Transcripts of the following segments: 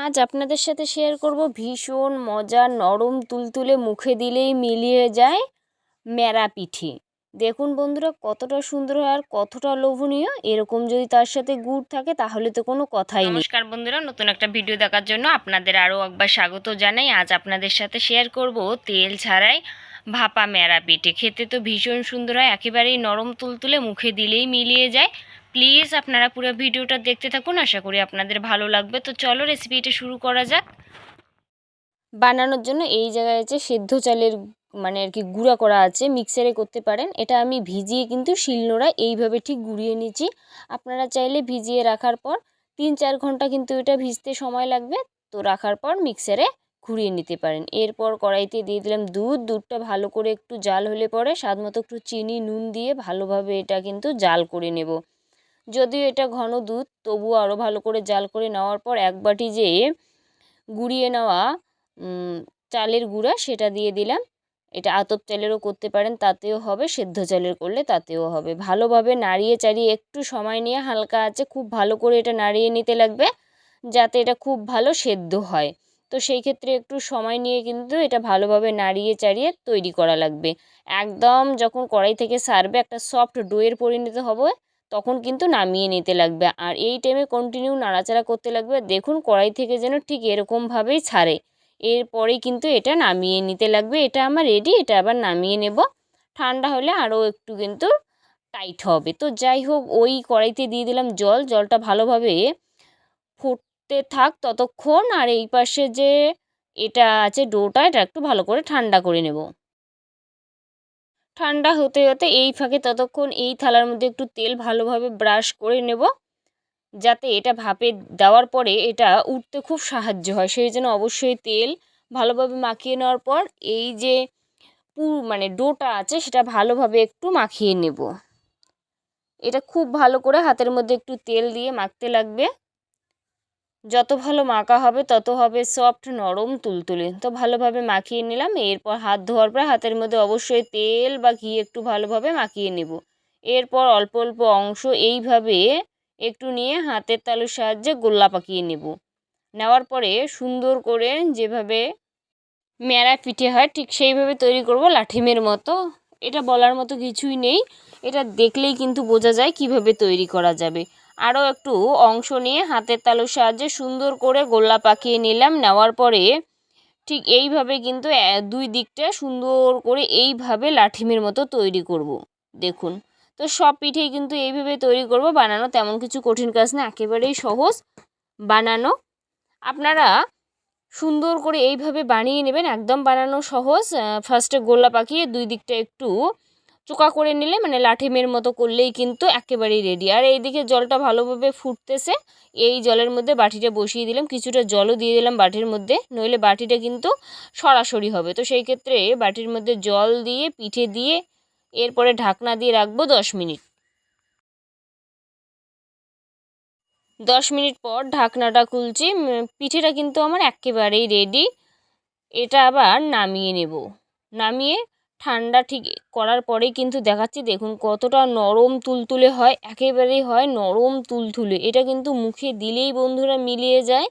আজ আপনাদের সাথে শেয়ার করব ভীষণ মজা নরম তুলতুলে মুখে দিলেই মিলিয়ে যায় ম্যারা পিঠে। দেখুন বন্ধুরা কতটা সুন্দর আর কতটা লোভনীয়, এরকম যদি তার সাথে গুড় থাকে তাহলে তো কোনো কথাই নমস্কার বন্ধুরা, নতুন একটা ভিডিও দেখার জন্য আপনাদের আরও একবার স্বাগত জানাই। আজ আপনাদের সাথে শেয়ার করব তেল ছাড়াই ভাপা ম্যারা পিঠে। খেতে তো ভীষণ সুন্দর হয়, একেবারেই নরম তুলতুলে মুখে দিলেই মিলিয়ে যায় প্লিজ আপনারা পুরো ভিডিওটা দেখতে থাকুন, আশা করি আপনাদের ভালো লাগবে। তো চলো রেসিপিটা শুরু করা যাক। বানানোর জন্য এই জায়গায় আছে সেদ্ধ চালের মানে আর কি গুঁড়া করা আছে মিক্সারে করতে পারেন। এটা আমি ভিজিয়ে কিন্তু শিলনোড়া এইভাবে ঠিক গুঁড়িয়ে নিচ্ছি। আপনারা চাইলে ভিজিয়ে রাখার পর তিন চার ঘণ্টা কিন্তু এটা ভিজতে সময় লাগবে। তো রাখার পর মিক্সারে ঘুরিয়ে নিতে পারেন। এরপর কড়াইতে দিয়ে দিলাম দুধ। দুধটা ভালো করে একটু জাল হলে পরে স্বাদ মতো একটু চিনি, নুন দিয়ে ভালোভাবে এটা কিন্তু জাল করে নেব। যদিও এটা ঘন দুধ, তবুও আরও ভালো করে জাল করে নেওয়ার পর এক বাটি যে গুঁড়িয়ে নেওয়া চালের গুঁড়া সেটা দিয়ে দিলাম। এটা আতপ চালেরও করতে পারেন, তাতেও হবে, সেদ্ধ চালের করলে তাতেও হবে। ভালোভাবে নাড়িয়ে চাড়িয়ে একটু সময় নিয়ে হালকা আছে খুব ভালো করে এটা নাড়িয়ে নিতে লাগবে, যাতে এটা খুব ভালো সেদ্ধ হয়। তো সেই ক্ষেত্রে একটু সময় নিয়ে কিন্তু এটা ভালোভাবে নাড়িয়ে চাড়িয়ে তৈরি করা লাগবে। একদম যখন কড়াই থেকে সারবে, একটা সফট ডোয়ের পরিণত হবে তখন কিন্তু নামিয়ে নিতে লাগবে। আর এই টাইমে কন্টিনিউ নাড়াচাড়া করতে লাগবে। দেখুন কড়াই থেকে যেন ঠিক এরকমভাবেই ছাড়ে। এরপরে কিন্তু এটা নামিয়ে নিতে লাগবে। এটা আমার রেডি এটা আবার নামিয়ে নেব। ঠান্ডা হলে আরও একটু কিন্তু টাইট হবে। তো যাই হোক, ওই কড়াইতে দিয়ে দিলাম জল। জলটা ভালোভাবে ফুটতে থাক ততক্ষণ। আর এই পাশে যে এটা আছে ডোটা, এটা একটু ভালো করে ঠান্ডা করে নেব। ঠান্ডা হতে হতে এই ফাঁকে ততক্ষণ এই থালার মধ্যে একটু তেল ভালোভাবে ব্রাশ করে নেব। যাতে এটা ভাপে দেওয়ার পরে এটা উঠতে খুব সাহায্য হয়। সেই জন্য অবশ্যই তেল ভালোভাবে মাখিয়ে নেওয়ার পর এই যে পু মানে ডোটা আছে সেটা ভালোভাবে একটু মাখিয়ে নেব। এটা খুব ভালো করে হাতের মধ্যে একটু তেল দিয়ে মাখতে লাগবে। যত ভালো মাখা হবে, তত হবে সফট নরম তুলতুলে। তো ভালোভাবে মাখিয়ে নিলাম, এরপর হাত ধোয়ার পর হাতের মধ্যে অবশ্যই তেল বা ঘি একটু ভালোভাবে মাখিয়ে নেব। এরপর অল্প অল্প অংশ এইভাবে একটু নিয়ে হাতের তালুর সাহায্যে গোল্লা পাকিয়ে নেব। নেওয়ার পরে সুন্দর করে যেভাবে মেরা পিঠে হয়, ঠিক সেইভাবে তৈরি করব লাঠিমের মতো। এটা বলার মতো কিছুই নেই। এটা দেখলেই কিন্তু বোঝা যায় কীভাবে তৈরি করা যাবে। আরও একটু অংশ নিয়ে হাতের তালুর সাহায্যে সুন্দর করে গোল্লা পাকিয়ে নিলাম। নেওয়ার পরে ঠিক এইভাবে কিন্তু দুই দিকটা সুন্দর করে এইভাবে লাঠিমের মতো তৈরি করব। দেখুন, তো সব পিঠেই কিন্তু এইভাবে তৈরি করব। বানানো তেমন কিছু কঠিন কাজ না, একেবারেই সহজ বানানো। আপনারা সুন্দর করে এইভাবে বানিয়ে নেবেন, একদম বানানো সহজ। ফার্স্টে গোল্লা পাকিয়ে দুই দিকটা একটু চোকা করে নিলে মানে লাঠিমের মতো করলেই কিন্তু একেবারেই রেডি আর এইদিকে জলটা ভালোভাবে ফুটতেছে, এই জলের মধ্যে বাটিটা বসিয়ে দিলাম, কিছুটা জলও দিয়ে দিলাম বাটির মধ্যে, নইলে বাটিটা কিন্তু সরাসরি হবে। তো সেই ক্ষেত্রে বাটির মধ্যে জল দিয়ে, পিঠে দিয়ে, এরপরে ঢাকনা দিয়ে রাখব দশ মিনিট। দশ মিনিট পর ঢাকনাটা খুলছি পিঠেটা কিন্তু আমার একেবারেই রেডি এটা আবার নামিয়ে নেব। নামিয়ে ঠান্ডা ঠিক করার পরেই কিন্তু দেখাচ্ছি, দেখুন কতটা নরম তুলতুলে হয়, একেবারেই হয় নরম তুলতুলে। এটা কিন্তু মুখে দিলেই বন্ধুরা মিলিয়ে যায়।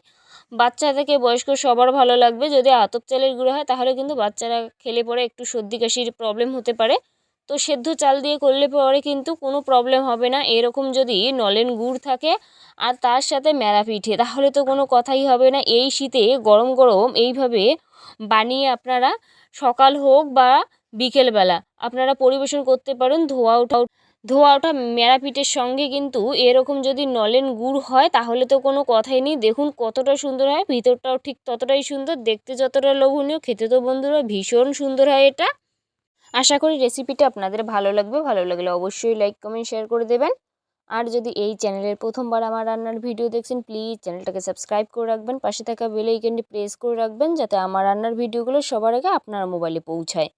বাচ্চা থেকে বয়স্ক সবার ভালো লাগবে। যদি আতপ চালের গুঁড়ো হয়, তাহলে কিন্তু বাচ্চারা খেলে পরে একটু সর্দি কাশির প্রবলেম হতে পারে। তো সেদ্ধ চাল দিয়ে করলে পরে কিন্তু কোনো প্রবলেম হবে না। এরকম যদি নলেন গুড় থাকে আর তার সাথে মেরা পিঠে, তাহলে তো কোনো কথাই হবে না। এই শীতে গরম গরম এইভাবে বানিয়ে আপনারা সকাল হোক বা বিকেলবেলা। আপনারা পরিবেশন করতে পারেন ধোয়া ওঠা ধোয়া ওঠা মেরা পিঠের সঙ্গে কিন্তু এরকম যদি নলেন গুড় হয়, তাহলে তো কোনো কথাই নেই। দেখুন কতটা সুন্দর হয়, ভিতরটাও ঠিক ততটাই সুন্দর। দেখতে যতটা লোভনীয়, খেতে তো বন্ধুরা ভীষণ সুন্দর হয় এটা। আশা করি রেসিপিটা আপনাদের ভালো লাগবে। ভালো লাগলে অবশ্যই লাইক, কমেন্ট, শেয়ার করে দেবেন। আর যদি এই চ্যানেলের প্রথমবার আমার রান্নার ভিডিও দেখছেন, প্লিজ চ্যানেলটাকে সাবস্ক্রাইব করে রাখবেন। পাশে থাকা বেল আইকনটি প্রেস করে রাখবেন, যাতে আমার রান্নার ভিডিওগুলো সবার আগে আপনার মোবাইলে পৌঁছায়।